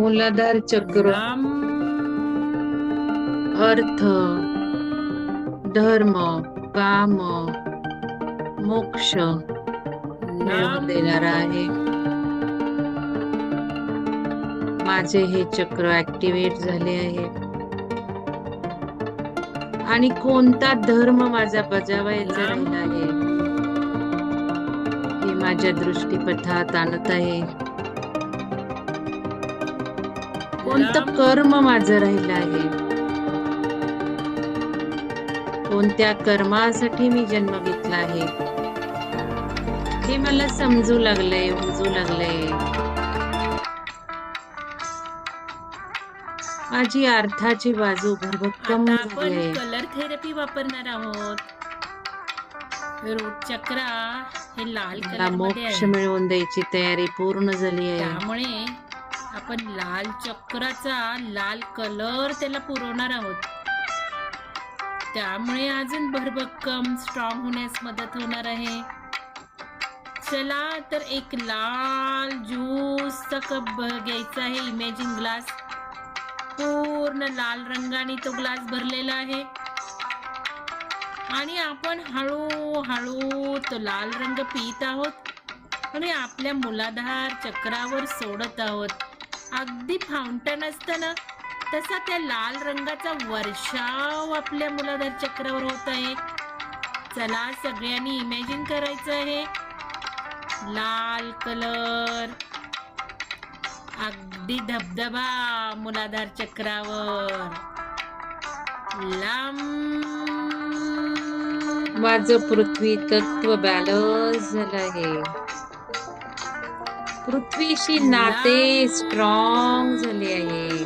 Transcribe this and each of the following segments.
मूलाधार चक्र. अर्थ. धर्म. काम. मोक्ष. मिळवून देणारा आहे. माझे हे चक्र ऍक्टिव्हेट झाले आहे. आणि कोणता धर्म माझा बजावायचा राहिला आहे? हे माझ्या दृष्टीपथात आणत आहे. कोणतं राम कर्म माझं राहिलं आहे? कोणत्या कर्मासाठी मी जन्म घेतला आहे? हे मला समजू लागलंय उमजू लागलंय. माझी अर्थाची बाजू भरभक्कम झाली कलर थेरपी वापरणार आहोत. चक्रा हे लाल मोक्ष मिळवून द्यायची तयारी पूर्ण झाली आहे. त्यामुळे आपण लाल चक्राचा लाल कलर त्याला पुरवणार आहोत. त्यामुळे अजून भरभक्कम स्ट्रॉंग होण्यास मदत होणार आहे. चला तर एक लाल ज्यूसचा कप घ्यायचा आहे इमेजिंग ग्लास पूर्ण लाल रंगाने तो ग्लास भरलेला आहे. आणि आपण हळूहळू तो लाल रंग पित आहोत. आणि आपल्या मुलाधार चक्रावर सोडत आहोत. अगदी फाउंटन असतं ना तसा त्या लाल रंगाचा वर्षाव आपल्या मुलाधार चक्रावर होत आहे. चला सगळ्यांनी इमॅजिन करायचं आहे. लाल कलर अगदी धबधबा मुलाधार चक्रावर. लांब. माझं पृथ्वी तत्व बॅलन्स झालं आहे. पृथ्वीशी नाते स्ट्रॉंग झाले आहे.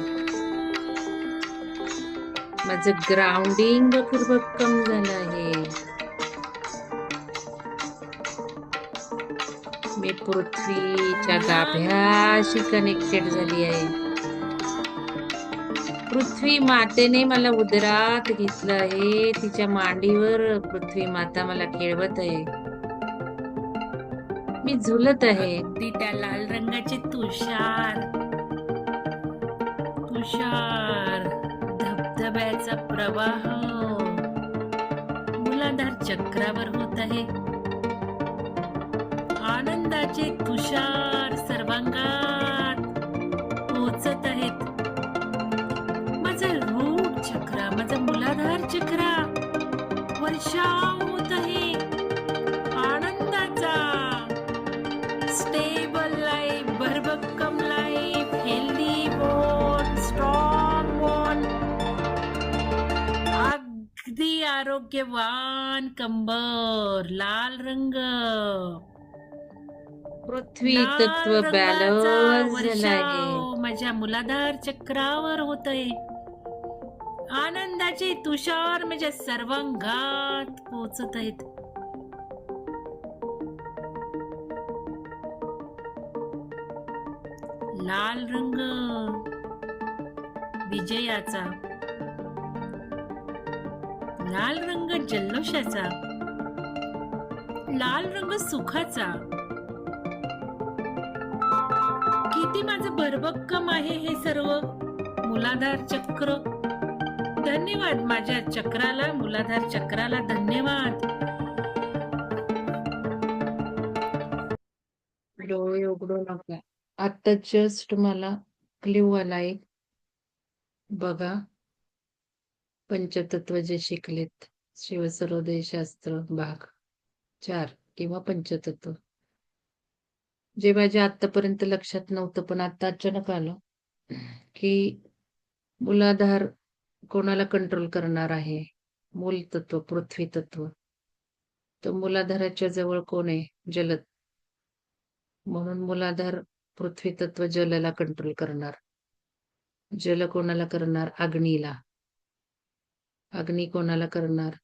माझं ग्राउंडिंग भक्कम झालं आहे. मी पृथ्वीच्या गाभ्याशी कनेक्टेड झाली आहे. पृथ्वी मातेने मला उदरात घेतलं आहे. तिच्या मांडीवर पृथ्वी माता मला खेळवत आहे. मी झुलत आहे. ती त्या लाल रंगाचे तुषार. तुषार धबधब्याचा प्रवाह. मुलाधार चक्रावर होत आहे. आनंदाचे तुषार सर्वांगात पोचत आहेत आरोग्यवान कंबर लाल रंग. पृथ्वी तत्व बॅलन्स माझ्या मुलाधार चक्रावर होत आहे आनंदाचे तुषार माझ्या सर्वांगात पोचत आहेत लाल रंग. विजयाचा. लाल रंग जल्लोषाचा लाल रंग सुखाचा. किती माझं भरभक्कम आहे हे सर्व? मुलाधार चक्र. धन्यवाद माझ्या चक्राला मुलाधार चक्राला धन्यवाद. डोळे उघडू नका. आता जस्ट मला क्ल्यू आला एक बघा. पंचतत्व जे शिकलेत शिवसरोदय शास्त्र भाग चार किंवा पंचतत्व. जे माझ्या आतापर्यंत लक्षात नव्हतं पण आता अचानक आलं की मुलाधार कोणाला कंट्रोल करणार आहे? मूल तत्व पृथ्वी तत्व तर मुलाधाराच्या जवळ कोण आहे? जलद. म्हणून मुलाधार पृथ्वी तत्व जलला कंट्रोल करणार. जल कोणाला करणार? अग्नीला. अग्नी कोणाला करणार?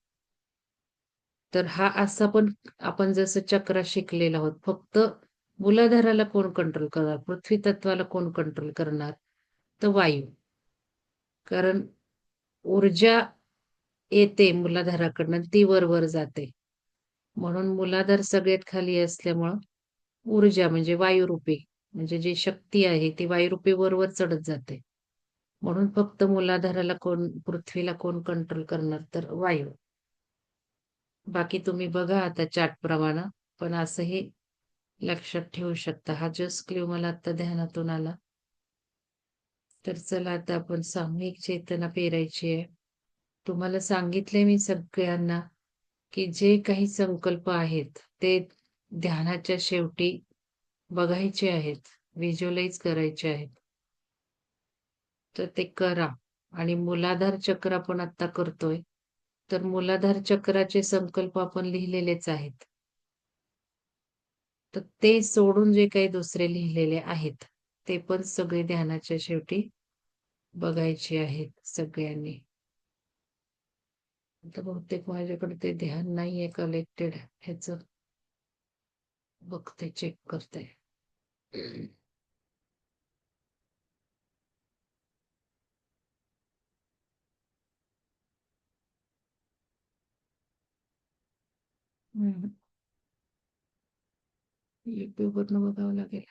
तर हा असा पण आपण जसं चक्र शिकलेला आहोत फक्त मुलाधाराला कोण कंट्रोल करणार? पृथ्वी तत्वाला कोण कंट्रोल करणार? तर वायू. कारण ऊर्जा येते मुलाधाराकडनं ती वर वर जाते. म्हणून मुलाधार सगळ्यात खाली असल्यामुळं ऊर्जा म्हणजे वायुरूपी म्हणजे जी शक्ती आहे ती वायुरूपी वरवर चढत जाते. म्हणून फक्त मूलाधाराला कोण पृथ्वीला कोण कंट्रोल करणार तर वायू. बाकी तुम्ही बघा आता चार्ट प्रमाणे पण असंही लक्षात ठेवू शकता. हा जस्ट क्ल्यू मला आता ध्यानातून आला. तर चला आता आपण सामूहिक चेतना पेरायची आहे. तुम्हाला सांगितले मी सगळ्यांना की जे काही संकल्प आहेत ते ध्यानाच्या शेवटी बघायचे आहेत व्हिज्युअलाइज करायचे आहेत. तर ते करा. आणि मुलाधार चक्र आपण आता करतोय. तर मुलाधार चक्राचे संकल्प आपण लिहिलेलेच आहेत. तर ते सोडून जे काही दुसरे लिहिलेले आहेत ते पण सगळे ध्यानाच्या शेवटी बघायचे आहेत सगळ्यांनी. आता बहुतेक माझ्याकडे ते ध्यान नाहीये कलेक्टेड ह्याच. बघते चेक करते. युट्यूब वरनं बघावं लागेल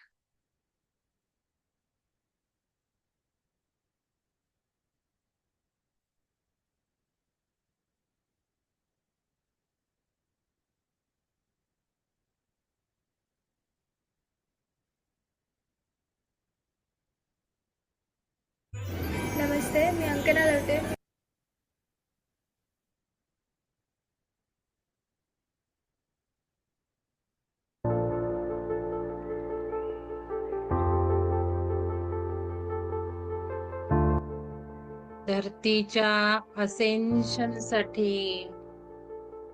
नमस्ते मी अंकना लवटे धरतीच्या असेन्शनसाठी.